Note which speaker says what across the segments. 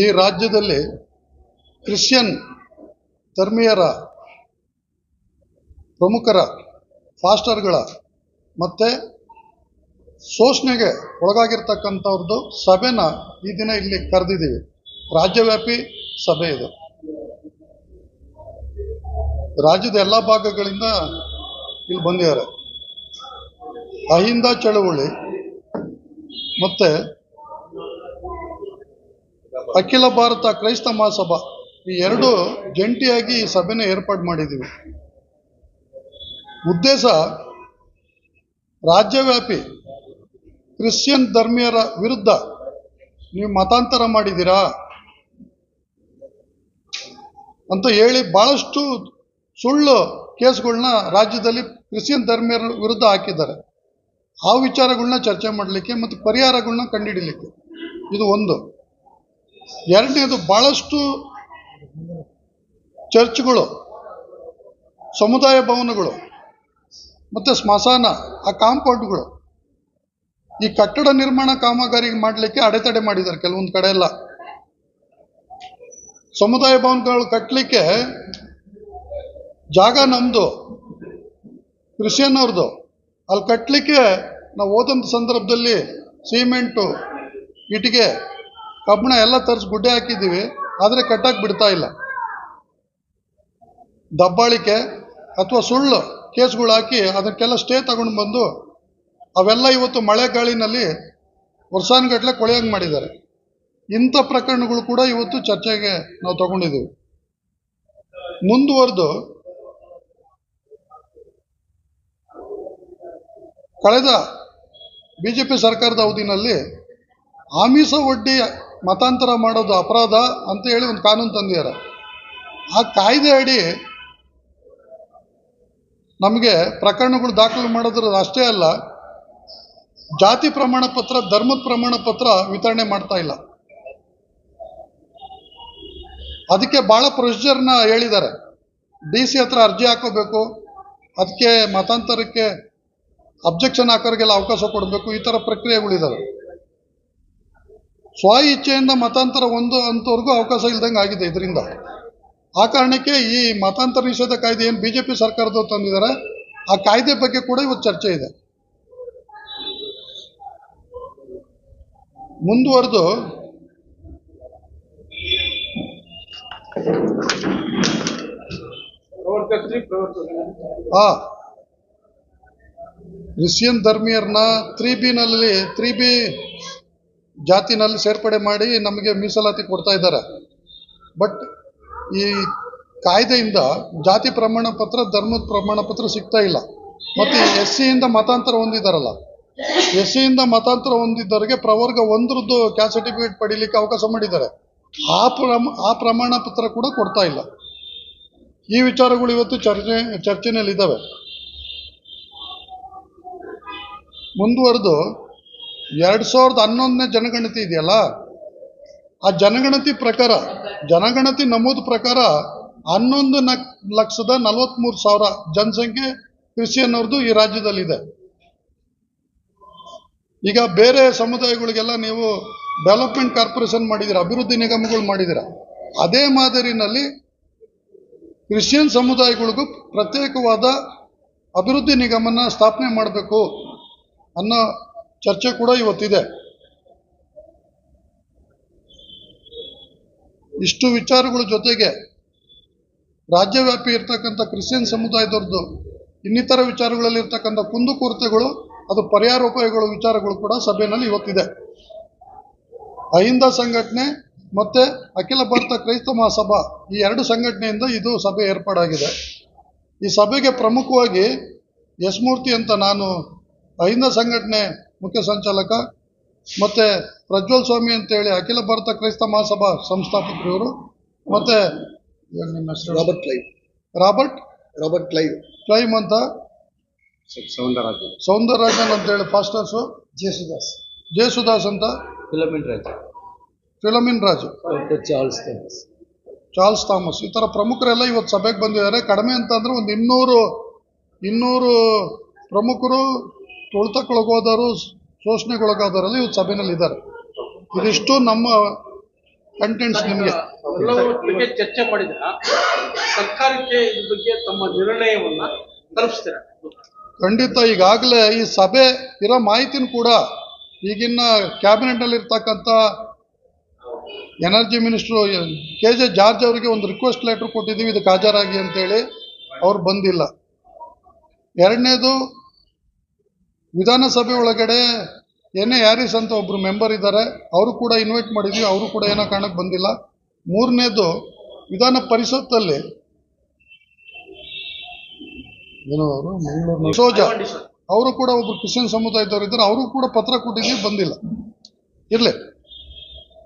Speaker 1: ಈ ರಾಜ್ಯದಲ್ಲಿ ಕ್ರಿಶ್ಚಿಯನ್ ಧರ್ಮೀಯರ ಪ್ರಮುಖರ ಫಾಸ್ಟರ್ಗಳ ಮತ್ತು ಶೋಷಣೆಗೆ ಒಳಗಾಗಿರ್ತಕ್ಕಂಥವ್ರದ್ದು ಸಭೆನ ಈ ದಿನ ಇಲ್ಲಿ ಕರೆದಿದ್ದೀವಿ. ರಾಜ್ಯವ್ಯಾಪಿ ಸಭೆ ಇದು. ರಾಜ್ಯದ ಎಲ್ಲ ಭಾಗಗಳಿಂದ ಇಲ್ಲಿ ಬಂದಿದ್ದಾರೆ. ಅಹಿಂದ ಚಳುವಳಿ ಮತ್ತು ಅಖಿಲ ಭಾರತ ಕ್ರೈಸ್ತ ಮಹಾಸಭಾ. ಈ ಎರಡು ಜಂಟಿಯಾಗಿ ಈ ಸಭೆನ ಏರ್ಪಾಡು ಮಾಡಿದ್ದೀವಿ ಉದ್ದೇಶ, ರಾಜ್ಯವ್ಯಾಪಿ ಕ್ರಿಶ್ಚಿಯನ್ ಧರ್ಮೀಯರ ವಿರುದ್ಧ ನೀವು ಮತಾಂತರ ಮಾಡಿದ್ದೀರಾ ಅಂತ ಹೇಳಿ ಭಾಳಷ್ಟು ಸುಳ್ಳು ಕೇಸ್ಗಳನ್ನ ರಾಜ್ಯದಲ್ಲಿ ಕ್ರಿಶ್ಚಿಯನ್ ಧರ್ಮೀಯರ ವಿರುದ್ಧ ಹಾಕಿದ್ದಾರೆ. ಆ ವಿಚಾರಗಳನ್ನ ಚರ್ಚೆ ಮಾಡಲಿಕ್ಕೆ ಮತ್ತು ಪರಿಹಾರಗಳನ್ನ ಕಂಡುಹಿಡಲಿಕ್ಕೆ ಇದು ಒಂದು. ಎರಡನೇದು ಭಾಳಷ್ಟು ಚರ್ಚ್ಗಳು, ಸಮುದಾಯ ಭವನಗಳು, ಮತ್ತು ಸ್ಮಶಾನ, ಆ ಕಾಂಪೌಂಡ್ಗಳು. ಈ ಕಟ್ಟಡ ನಿರ್ಮಾಣ ಕಾಮಗಾರಿ ಮಾಡಲಿಕ್ಕೆ ಅಡೆತಡೆ ಮಾಡಿದ್ದಾರೆ ಕೆಲವೊಂದು ಕಡೆ ಎಲ್ಲ. ಸಮುದಾಯ ಭವನಗಳು ಕಟ್ಟಲಿಕ್ಕೆ ಜಾಗ ನಮ್ಮದು ಕ್ರಿಶ್ಚಿಯನ್ ಅವ್ರದ್ದು ಅಲ್ಲಿ ಕಟ್ಟಲಿಕ್ಕೆ ನಾವು ಹೋದಂಥ ಸಂದರ್ಭದಲ್ಲಿ ಸಿಮೆಂಟು, ಇಟ್ಟಿಗೆ ಕಬ್ಬಣ ಎಲ್ಲ ತರಿಸಿ ಗುಡ್ಡೆ ಹಾಕಿದ್ದೀವಿ, ಆದರೆ ಕಟ್ಟಕ್ಕೆ ಬಿಡ್ತಾ ಇಲ್ಲ. ದಬ್ಬಾಳಿಕೆ ಅಥವಾ ಸುಳ್ಳು ಕೇಸ್ಗಳು ಹಾಕಿ ಅದಕ್ಕೆಲ್ಲ ಸ್ಟೇ ತಗೊಂಡು ಬಂದು ಅವೆಲ್ಲ ಇವತ್ತು ಮಳೆ ಗಾಳಿನಲ್ಲಿ ವರ್ಷಾನುಗಟ್ಟಲೆ ಕೊಳೆಯಂಗೆ ಮಾಡಿದ್ದಾರೆ. ಇಂಥ ಪ್ರಕರಣಗಳು ಕೂಡ ಇವತ್ತು ಚರ್ಚೆಗೆ ನಾವು ತಗೊಂಡಿದ್ದೀವಿ. ಮುಂದುವರೆದು ಕಳೆದ ಬಿ ಜೆ ಪಿ ಸರ್ಕಾರದ ಅವಧಿನಲ್ಲಿ ಆಮಿಷ ಒಡ್ಡಿ ಮತಾಂತರ ಮಾಡೋದು ಅಪರಾಧ ಅಂತ ಹೇಳಿ ಒಂದು ಕಾನೂನು ತಂದಿದ್ದಾರೆ. ಆ ಕಾಯ್ದೆ ಅಡಿ ನಮಗೆ ಪ್ರಕರಣಗಳು ದಾಖಲು ಮಾಡೋದ್ರ ಅಷ್ಟೇ ಅಲ್ಲ, ಜಾತಿ ಪ್ರಮಾಣ ಪತ್ರ, ಧರ್ಮದ ಪ್ರಮಾಣ ಪತ್ರ ವಿತರಣೆ ಮಾಡ್ತಾ ಇಲ್ಲ. ಅದಕ್ಕೆ ಭಾಳ ಪ್ರೊಸೀಜರ್ನ ಹೇಳಿದ್ದಾರೆ. ಡಿ ಸಿ ಹತ್ರ ಅರ್ಜಿ ಹಾಕೋಬೇಕು, ಅದಕ್ಕೆ ಮತಾಂತರಕ್ಕೆ ಅಬ್ಜೆಕ್ಷನ್ ಹಾಕೋರಿಗೆಲ್ಲ ಅವಕಾಶ ಕೊಡಬೇಕು, ಈ ಥರ ಪ್ರಕ್ರಿಯೆಗಳಿದ್ದಾವೆ ಸ್ವ ಇಚ್ಛೆಯಿಂದ ಮತಾಂತರ ಒಂದು ಅಂತವರೆಗೂ ಅವಕಾಶ ಇಲ್ದಂಗೆ ಆಗಿದೆ ಇದರಿಂದ. ಆ ಕಾರಣಕ್ಕೆ ಈ ಮತಾಂತರ ನಿಷೇಧ ಕಾಯ್ದೆ ಏನು ಬಿ ಜೆ ಪಿ ಸರ್ಕಾರದವ್ರು ತಂದಿದ್ದಾರೆ ಆ ಕಾಯ್ದೆ ಬಗ್ಗೆ ಕೂಡ ಇವತ್ತು ಚರ್ಚೆ ಇದೆ. ಮುಂದುವರೆದು ಆ ಕ್ರಿಶ್ಚಿಯನ್ ಧರ್ಮೀಯರನ್ನ ತ್ರೀ ಬಿನಲ್ಲಿ ತ್ರೀ ಬಿ ಜಾತಿನಲ್ಲಿ ಸೇರ್ಪಡೆ ಮಾಡಿ ನಮಗೆ ಮೀಸಲಾತಿ ಕೊಡ್ತಾ ಇದ್ದಾರೆ. ಬಟ್ ಈ ಕಾಯ್ದೆಯಿಂದ ಜಾತಿ ಪ್ರಮಾಣ ಪತ್ರ, ಧರ್ಮದ ಪ್ರಮಾಣ ಪತ್ರ ಸಿಗ್ತಾ ಇಲ್ಲ. ಮತ್ತು ಎಸ್ ಸಿಯಿಂದ ಮತಾಂತರ ಹೊಂದಿದ್ದಾರಲ್ಲ ಎಸ್ ಸಿಯಿಂದ ಮತಾಂತರ ಹೊಂದಿದ್ದವರಿಗೆ ಪ್ರವರ್ಗ ಒಂದ್ರದ್ದು ಕ್ಯಾಸ್ಟ್ ಸರ್ಟಿಫಿಕೇಟ್ ಪಡೀಲಿಕ್ಕೆ ಅವಕಾಶ ಮಾಡಿದ್ದಾರೆ. ಆ ಪ್ರಮ, ಆ ಪ್ರಮಾಣ ಪತ್ರ ಕೂಡ ಕೊಡ್ತಾ ಇಲ್ಲ. ಈ ವಿಚಾರಗಳು ಇವತ್ತು ಚರ್ಚೆ ಚರ್ಚೆಯಲ್ಲಿದ್ದಾವೆ ಮುಂದುವರೆದು ಎರಡು ಸಾವಿರದ ಹನ್ನೊಂದನೇ ಜನಗಣತಿ ಇದೆಯಲ್ಲ? ಆ ಜನಗಣತಿ ಪ್ರಕಾರ, ಜನಗಣತಿ ನಮೂದು ಪ್ರಕಾರ ಹನ್ನೊಂದು ನಕ್ ಲಕ್ಷದ ನಲವತ್ತ್ಮೂರು ಸಾವಿರ ಜನಸಂಖ್ಯೆ ಕ್ರಿಶ್ಚಿಯನ್ ಅವ್ರದ್ದು ಈ ರಾಜ್ಯದಲ್ಲಿದೆ. ಈಗ ಬೇರೆ ಸಮುದಾಯಗಳಿಗೆಲ್ಲ ನೀವು ಡೆವಲಪ್ಮೆಂಟ್ ಕಾರ್ಪೊರೇಷನ್ ಮಾಡಿದಿರಾ, ಅಭಿವೃದ್ಧಿ ನಿಗಮಗಳು ಮಾಡಿದಿರ, ಅದೇ ಮಾದರಿನಲ್ಲಿ ಕ್ರಿಶ್ಚಿಯನ್ ಸಮುದಾಯಗಳಿಗೂ ಪ್ರತ್ಯೇಕವಾದ ಅಭಿವೃದ್ಧಿ ನಿಗಮನ ಸ್ಥಾಪನೆ ಮಾಡಬೇಕು ಅನ್ನೋ ಚರ್ಚೆ ಕೂಡ ಇವತ್ತಿದೆ. ಇಷ್ಟು ವಿಚಾರಗಳ ಜೊತೆಗೆ ರಾಜ್ಯವ್ಯಾಪಿ ಇರ್ತಕ್ಕಂಥ ಕ್ರಿಶ್ಚಿಯನ್ ಸಮುದಾಯದವ್ರದ್ದು ಇನ್ನಿತರ ವಿಚಾರಗಳಲ್ಲಿ ಇರ್ತಕ್ಕಂಥ ಕುಂದುಕೊರತೆಗಳು ಅದು ಪರಿಹಾರೋಪಾಯಗಳು ವಿಚಾರಗಳು ಕೂಡ ಸಭೆಯಲ್ಲಿ ಇವತ್ತಿದೆ. ಅಹಿಂದ ಸಂಘಟನೆ ಮತ್ತೆ ಅಖಿಲ ಭಾರತ ಕ್ರೈಸ್ತ ಮಹಾಸಭಾ ಈ ಎರಡು ಸಂಘಟನೆಯಿಂದ ಇದು ಸಭೆ ಏರ್ಪಾಡಾಗಿದೆ. ಈ ಸಭೆಗೆ ಪ್ರಮುಖವಾಗಿ ಯಶ್ಮೂರ್ತಿ ಅಂತ ನಾನು ಅಹಿಂದ ಸಂಘಟನೆ ಮುಖ್ಯ ಸಂಚಾಲಕ. ಮತ್ತೆ ಪ್ರಜ್ವಲ್ ಸ್ವಾಮಿ ಅಂತೇಳಿ ಅಖಿಲ ಭಾರತ ಕ್ರೈಸ್ತ ಮಹಾಸಭಾ ಸಂಸ್ಥಾಪಕರು ಇವರು ಮತ್ತೆ ನಿಮ್ಮ ಹೆಸರು?
Speaker 2: Robert Clive.
Speaker 1: Robert
Speaker 2: Robert Clive.
Speaker 1: Clive ಅಂತ.
Speaker 2: ಸೌಂದರರಾಜನ್
Speaker 1: ಸೌಂದರರಾಜನ್ ಅಂತೇಳಿ ಫಾಸ್ಟರ್ಸು
Speaker 2: ಜೇಸುದಾಸ್.
Speaker 1: ಜೇಸುದಾಸ್ ಅಂತ.
Speaker 2: Philomin Raja.
Speaker 1: Philomin Raju.
Speaker 2: Charles Thomas.
Speaker 1: Charles Thomas. ಈ ಥರ ಪ್ರಮುಖರೆಲ್ಲ ಇವತ್ತು ಸಭೆಗೆ ಬಂದಿದ್ದಾರೆ. ಕಡಿಮೆ ಅಂತಂದರೆ ಒಂದು ಇನ್ನೂರು ಇನ್ನೂರು ಪ್ರಮುಖರು ತುಳಿತಕ್ಕೊಳಗೋದವರು ಶೋಷಣೆಗೊಳಗಾದವರೆಲ್ಲ ಇವತ್ತು ಸಭೆಯಲ್ಲಿ ಇದ್ದಾರೆ ಇದಿಷ್ಟು ನಮ್ಮ ಕಂಟೆಂಟ್ಸ್ ನಿಮಗೆ.
Speaker 3: ಬಗ್ಗೆ ಚರ್ಚೆ ಮಾಡಿದ ಸರ್ಕಾರಕ್ಕೆ ಇದ್ರ ಬಗ್ಗೆ ತಮ್ಮ ನಿರ್ಣಯವನ್ನ ತಲುಪಿಸ್ತೀರ?
Speaker 1: ಖಂಡಿತ ಈಗಾಗಲೇ ಈ ಸಭೆ ಇರೋ ಮಾಹಿತಿನ ಕೂಡ ಈಗಿನ ಕ್ಯಾಬಿನೆಟ್ನಲ್ಲಿ ಇರ್ತಕ್ಕಂಥ energy minister K J George ಅವರಿಗೆ ಒಂದು ರಿಕ್ವೆಸ್ಟ್ ಲೆಟರ್ ಕೊಟ್ಟಿದ್ದೀವಿ ಇದಕ್ಕೆ ಹಾಜರಾಗಿ ಅಂತೇಳಿ. ಅವ್ರು ಬಂದಿಲ್ಲ. ಎರಡನೇದು ವಿಧಾನಸಭೆ ಒಳಗಡೆ ಎನ್ ಎ ಹ್ಯಾರಿಸ್ ಅಂತ ಒಬ್ರು ಮೆಂಬರ್ ಇದ್ದಾರೆ. ಅವರು ಕೂಡ ಇನ್ವೈಟ್ ಮಾಡಿದ್ವಿ. ಅವರು ಕೂಡ ಏನೋ ಕಾರಣಕ್ಕೆ ಬಂದಿಲ್ಲ. ಮೂರನೇದು ವಿಧಾನ ಪರಿಷತ್ತಲ್ಲಿ ಏನೋ ಅವರು? ಮಂಗಳೂರಿನ ಸೋಜಾ. ಅವರು ಕೂಡ ಒಬ್ರು ಕ್ರಿಶ್ಚಿಯನ್ ಸಮುದಾಯದವರು ಇದ್ದಾರೆ. ಅವರು ಕೂಡ ಪತ್ರ ಕೊಟ್ಟಿದ್ವಿ, ಬಂದಿಲ್ಲ. ಇರಲಿ.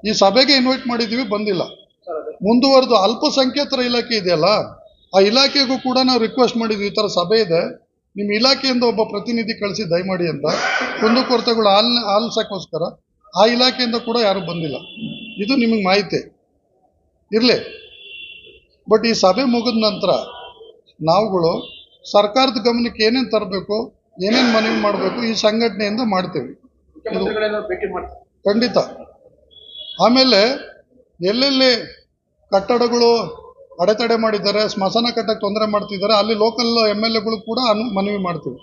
Speaker 1: ಈ ಸಭೆಗೆ ಇನ್ವೈಟ್ ಮಾಡಿದ್ದೀವಿ ಬಂದಿಲ್ಲ. ಮುಂದುವರೆದು ಅಲ್ಪಸಂಖ್ಯಾತರ ಇಲಾಖೆ ಇದೆಯಲ್ಲ, ಆ ಇಲಾಖೆಗೂ ಕೂಡ ನಾವು ರಿಕ್ವೆಸ್ಟ್ ಮಾಡಿದ್ವಿ. ಈ ಥರ ಸಭೆ ಇದೆ. ನಿಮ್ಮ ಇಲಾಖೆಯಿಂದ ಒಬ್ಬ ಪ್ರತಿನಿಧಿ ಕಳಿಸಿ ದಯಮಾಡಿ ಅಂತ ಕುಂದುಕೊರತೆಗಳು ಆಲ್ ಆಲಿಸೋಕ್ಕೋಸ್ಕರ ಆ ಇಲಾಖೆಯಿಂದ ಕೂಡ ಯಾರು ಬಂದಿಲ್ಲ. ಇದು ನಿಮಗೆ ಮಾಹಿತಿ. ಇರಲಿ. ಬಟ್ ಈ ಸಭೆ ಮುಗಿದ ನಂತರ ನಾವುಗಳು ಸರ್ಕಾರದ ಗಮನಕ್ಕೆ ಏನೇನು ತರಬೇಕು ಏನೇನು ಮನವಿ ಮಾಡಬೇಕು ಈ ಸಂಘಟನೆಯಿಂದ ಮಾಡ್ತೇವೆ. ಖಂಡಿತ. ಆಮೇಲೆ ಎಲ್ಲೆಲ್ಲಿ ಕಟ್ಟಡಗಳು ಅಡೆತಡೆ ಮಾಡಿದ್ದಾರೆ ಸ್ಮಶಾನ ಕಟ್ಟಕ್ಕೆ ತೊಂದರೆ ಮಾಡ್ತಿದ್ದಾರೆ ಅಲ್ಲಿ ಲೋಕಲ್ ಎಂ ಎಲ್ ಎಗಳು ಕೂಡ ಮನವಿ ಮಾಡ್ತೀವಿ.